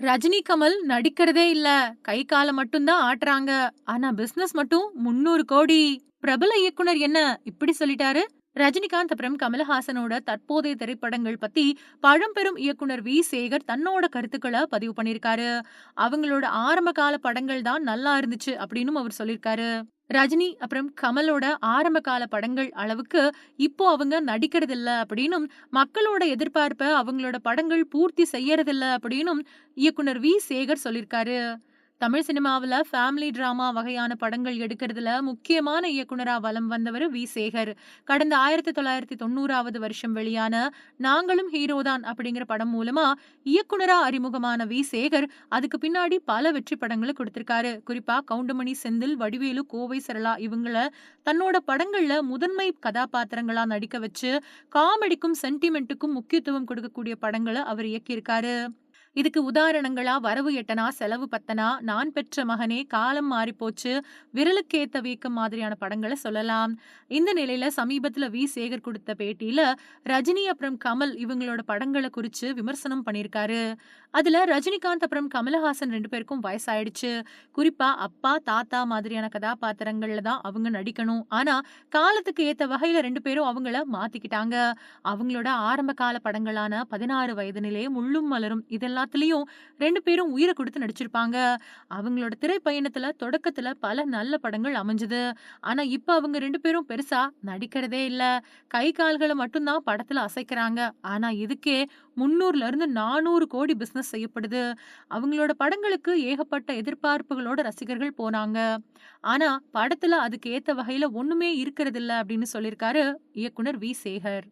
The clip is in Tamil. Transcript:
ரஜினி, கமல் நடிக்கிறதே இல்ல. கை கால மட்டும் தான் ஆட்டுறாங்க. ஆனா பிசினஸ் மட்டும் 300 கோடி. பிரபல இயக்குனர் என்ன இப்படி சொல்லிட்டாரு? ரஜினிகாந்த் அப்புறம் கமலஹாசனோட தற்போதைய திரைப்படங்கள் பத்தி பழம்பெரும் இயக்குனர் வி. சேகர் தன்னோட கருத்துக்கள பதிவு பண்ணியிருக்காரு. அவங்களோட ஆரம்ப கால படங்கள் தான் நல்லா இருந்துச்சு அப்படின்னும் அவர் சொல்லியிருக்காரு. ரஜினி அப்புறம் கமலோட ஆரம்ப கால படங்கள் அளவுக்கு இப்போ அவங்க நடிக்கிறதில்ல அப்படின்னும், மக்களோட எதிர்பார்ப்ப அவங்களோட படங்கள் பூர்த்தி செய்யறதில்ல அப்படின்னும் இயக்குனர் வி. சேகர் சொல்லியிருக்காரு. தமிழ் சினிமாவுல ஃபேமிலி டிராமா வகையான படங்கள் எடுக்கிறதுல முக்கியமான இயக்குனரா வலம் வந்தவரு வி. சேகர். கடந்த 1990வது வருஷம் வெளியான நாங்களும் ஹீரோ தான் அப்படிங்கிற படம் மூலமா இயக்குனரா அறிமுகமான வி. சேகர், அதுக்கு பின்னாடி பல வெற்றி படங்களை கொடுத்திருக்காரு குறிப்பா கவுண்டமணி செந்தில், வடிவேலு, கோவை சரளா இவங்கள தன்னோட படங்கள்ல முதன்மை கதாபாத்திரங்களா நடிக்க வச்சு, காமெடிக்கும், சென்டிமெண்ட்டுக்கும் முக்கியத்துவம் கொடுக்கக்கூடிய படங்களை அவர் இயக்கியிருக்காரு. இதுக்கு உதாரணங்களா வரவு எட்டனா, செலவு பத்தனா, நான் பெற்ற மகனே, காலம் மாறிப்போச்சு, விரலுக்கேத்த வீக்கம் மாதிரியான படங்களை சொல்லலாம். இந்த நிலையில சமீபத்துல வி. சேகர் குடுத்த பேட்டியில, ரஜினி அப்புறம் கமல் இவங்களோட படங்கள குறிச்சு விமர்சனம் பண்ணியிருக்காரு. அதுல ரஜினிகாந்த் அப்புறம் கமலஹாசன் ரெண்டு பேருக்கும் வயசாயிடுச்சு. குறிப்பா அப்பா, தாத்தா மாதிரியான கதாபாத்திரங்கள்ல தான் அவங்க நடிக்கணும். ஆனா காலத்துக்கு ஏத்த வகையில ரெண்டு பேரும் அவங்கள மாத்திக்கிட்டாங்க. அவங்களோட ஆரம்ப கால படங்களான பதினாறு வயது நிலையே முள்ளும் மலரும் இதெல்லாம் இதெல்லாத்துலயும் 2 பேரும் உயிரை கொடுத்து நடிச்சிருப்பாங்க. அவங்களோட திரைப்பயணத்துல தொடக்கத்துல பல நல்ல படங்கள் அமைஞ்சது. ஆனா இப்ப அவங்க ரெண்டு பேரும் பெருசா நடிக்கிறதே இல்ல. கை கால்களை மட்டும் தான் படத்துல அசைக்கிறாங்க. ஆனா இதுக்கே 300ல இருந்து 400 கோடி பிசினஸ் செய்யப்படுது. அவங்களோட படங்களுக்கு ஏகப்பட்ட எதிர்பார்ப்புகளோட ரசிகர்கள் போனாங்க. ஆனா படத்துல அதுக்கு ஏத்த வகையில ஒண்ணுமே இருக்கிறதில்ல அப்படின்னு சொல்லியிருக்காரு இயக்குனர் வி. சேகர்.